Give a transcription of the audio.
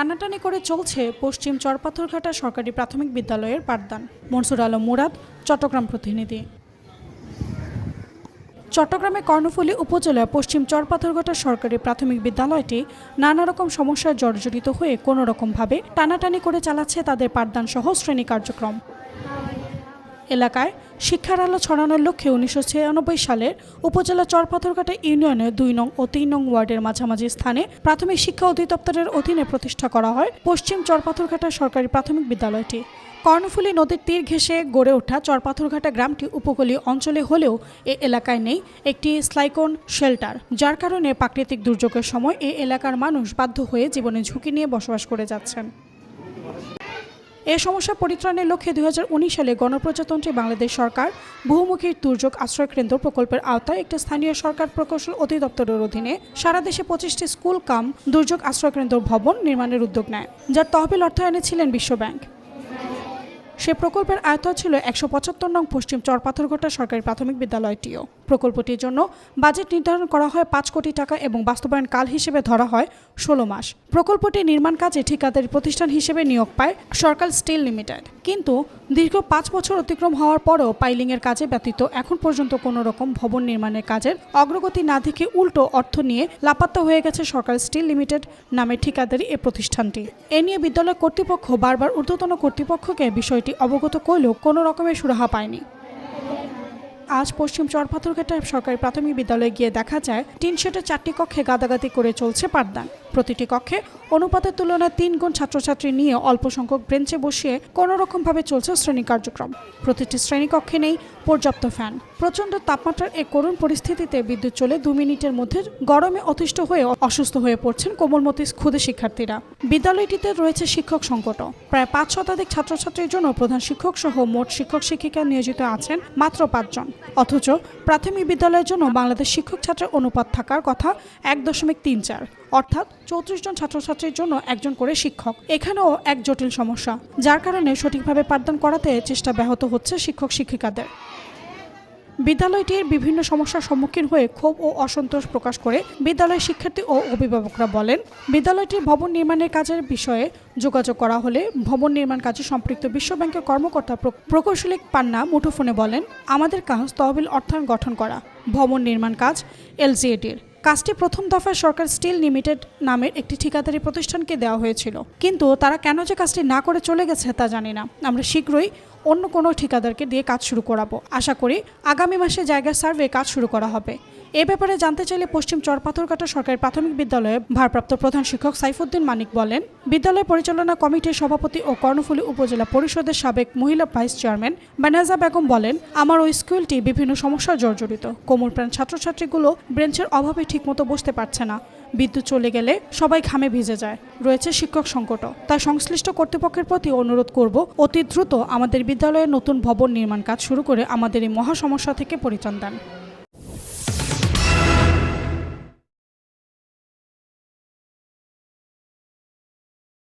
টানাটানি করে চলছে পশ্চিম চরপাথরঘাটা সরকারি প্রাথমিক বিদ্যালয়ের পাঠদান। মনসুর আলম মুরাদ, চট্টগ্রাম প্রতিনিধি। চট্টগ্রামে কর্ণফুলী উপজেলা পশ্চিম চরপাথরঘাটা সরকারি প্রাথমিক বিদ্যালয়টি নানা রকম সমস্যায় জর্জরিত হয়ে কোনো রকমভাবে টানাটানি করে চালাচ্ছে তাদের পাঠদান সহ শ্রেণি কার্যক্রম। এলাকায় শিক্ষার আলো ছড়ানোর লক্ষ্যে উনিশশো ছিয়ানব্বই সালের উপজেলা চরপাথরঘাটা ইউনিয়নের দুই নং ও তিন নং ওয়ার্ডের মাঝামাঝি স্থানে প্রাথমিক শিক্ষা অধিদপ্তরের অধীনে প্রতিষ্ঠা করা হয় পশ্চিম চরপাথরঘাটা সরকারি প্রাথমিক বিদ্যালয়টি। কর্ণফুলী নদীর তীর ঘেঁষে গড়ে ওঠা চরপাথরঘাটা গ্রামটি উপকূলীয় অঞ্চলে হলেও এ এলাকায় নেই একটি স্লাইকোন শেল্টার, যার কারণে প্রাকৃতিক দুর্যোগের সময় এ এলাকার মানুষ বাধ্য হয়ে জীবনে ঝুঁকি নিয়ে বসবাস করে যাচ্ছেন। এ সমস্যা পরিত্রাণের লক্ষ্যে দুই হাজার উনিশ সালে গণপ্রজাতন্ত্রী বাংলাদেশ সরকার বহুমুখী দুর্যোগ আশ্রয়কেন্দ্র প্রকল্পের আওতায় একটি স্থানীয় সরকার প্রকৌশল অধিদপ্তরের অধীনে সারা দেশে পঁচিশটি স্কুল, কাম, দুর্যোগ আশ্রয়কেন্দ্র ভবন নির্মাণের উদ্যোগ নেয়, যার তহবিল অর্থায়নে ছিলেন বিশ্বব্যাংক সে প্রকল্পের আয়তন ছিল একশো পঁচাত্তর নং পশ্চিম চরপাথরঘাটা সরকারি প্রাথমিক বিদ্যালয়টিও। প্রকল্পটির জন্য বাজেট নির্ধারণ করা হয় পাঁচ কোটি টাকা এবং বাস্তবায়ন কাল হিসেবে ধরা হয় ষোলো মাস। প্রকল্পটি নির্মাণ কাজে ঠিকাদারি প্রতিষ্ঠান হিসেবে নিয়োগ পায় সরকার স্টিল লিমিটেড। কিন্তু দীর্ঘ পাঁচ বছর অতিক্রম হওয়ার পরেও পাইলিংয়ের কাজে ব্যতীত এখন পর্যন্ত কোনো রকম ভবন নির্মাণের কাজের অগ্রগতি না দেখে উল্টো অর্থ নিয়ে লাপাত্তা হয়ে গেছে সরকার স্টিল লিমিটেড নামে ঠিকাদারি এ প্রতিষ্ঠানটি। এ নিয়ে বিদ্যালয় কর্তৃপক্ষ বারবার ঊর্ধ্বতন কর্তৃপক্ষকে বিষয়টি অবগত করলেও কোনো রকমের সুরাহা পায়নি। আজ পশ্চিম চরপাথরঘাটায় সরকারি প্রাথমিক বিদ্যালয়ে গিয়ে দেখা যায়, তিনশোটা চারটি কক্ষে গাদাগাদি করে চলছে পাঠদান। প্রতিটি কক্ষে অনুপাতের তুলনায় তিন গুণ ছাত্রছাত্রী নিয়ে অল্প সংখ্যক বেঞ্চে বসিয়ে কোনো রকমভাবে চলছে শ্রেণি কার্যক্রম। প্রতিটি শ্রেণীকক্ষে নেই পর্যাপ্ত ফ্যান। প্রচণ্ড তাপমাত্রার এই করুণ পরিস্থিতিতে বিদ্যুৎ চলে দু মিনিটের মধ্যে গরমে অতিষ্ঠ হয়ে অসুস্থ হয়ে পড়ছেন কোমলমতি ক্ষুদে শিক্ষার্থীরা। বিদ্যালয়টিতে রয়েছে শিক্ষক সংকট প্রায় পাঁচ শতাধিক ছাত্রছাত্রীর জন্য প্রধান শিক্ষক সহ মোট শিক্ষক শিক্ষিকা নিয়োজিত আছেন মাত্র পাঁচজন। অথচ প্রাথমিক বিদ্যালয়ের জন্য বাংলাদেশ শিক্ষক ছাত্রের অনুপাত থাকার কথা এক দশমিক তিন চার। অর্থাৎ চৌত্রিশ জন ছাত্রছাত্রীর জন্য একজন করে শিক্ষক। এখানেও এক জটিল সমস্যা, যার কারণে সঠিকভাবে পাঠদান করাতে চেষ্টা ব্যাহত হচ্ছে শিক্ষক শিক্ষিকাদের। বিদ্যালয়টির বিভিন্ন সমস্যার সম্মুখীন হয়ে ক্ষোভ ও অসন্তোষ প্রকাশ করে বিদ্যালয়ের শিক্ষার্থী ও অভিভাবকরা বলেন, বিদ্যালয়টির ভবন নির্মাণের কাজের বিষয়ে যোগাযোগ করা হলে ভবন নির্মাণ কাজে সম্পৃক্ত বিশ্বব্যাংকের কর্মকর্তা প্র- প্রকৌশলী পান্না মুঠোফোনে বলেন, আমাদের কাজ তহবিল অর্থায়ন গঠন করা, ভবন নির্মাণ কাজ, এলজিএটির। কাজটি প্রথম দফায় সরকার স্টিল লিমিটেড নামের একটি ঠিকাদারি প্রতিষ্ঠানকে দেওয়া হয়েছিল। কিন্তু তারা কেন যে কাজটি না করে চলে গেছে তা জানি না। আমরা শীঘ্রই অন্য কোনো ঠিকাদারকে দিয়ে কাজ শুরু করাবো। আশা করি আগামী মাসে জায়গার সার্ভে কাজ শুরু করা হবে। এ ব্যাপারে জানতে চাইলে পশ্চিম চরপাথরঘাটা সরকারি প্রাথমিক বিদ্যালয়ে ভারপ্রাপ্ত প্রধান শিক্ষক সাইফুদ্দিন মানিক বলেন, বিদ্যালয় পরিচালনা কমিটির সভাপতি ও কর্ণফুলী উপজেলা পরিষদের সাবেক মহিলা ভাইস চেয়ারম্যান বানাজা বেগম বলেন, আমার ওই স্কুলটি বিভিন্ন সমস্যার জর্জরিত। কোমরপ্রাণ ছাত্রছাত্রীগুলো ব্রেঞ্চের অভাবে ঠিকমতো বসতে পারছে না। বিদ্যুৎ চলে গেলে সবাই ঘামে ভিজে যায়। রয়েছে শিক্ষক সংকট। তাই সংশ্লিষ্ট কর্তৃপক্ষের প্রতি অনুরোধ করব, অতি দ্রুত আমাদের বিদ্যালয়ে নতুন ভবন নির্মাণ কাজ শুরু করে আমাদের এই মহা সমস্যা থেকে পরিত্রাণ দেন।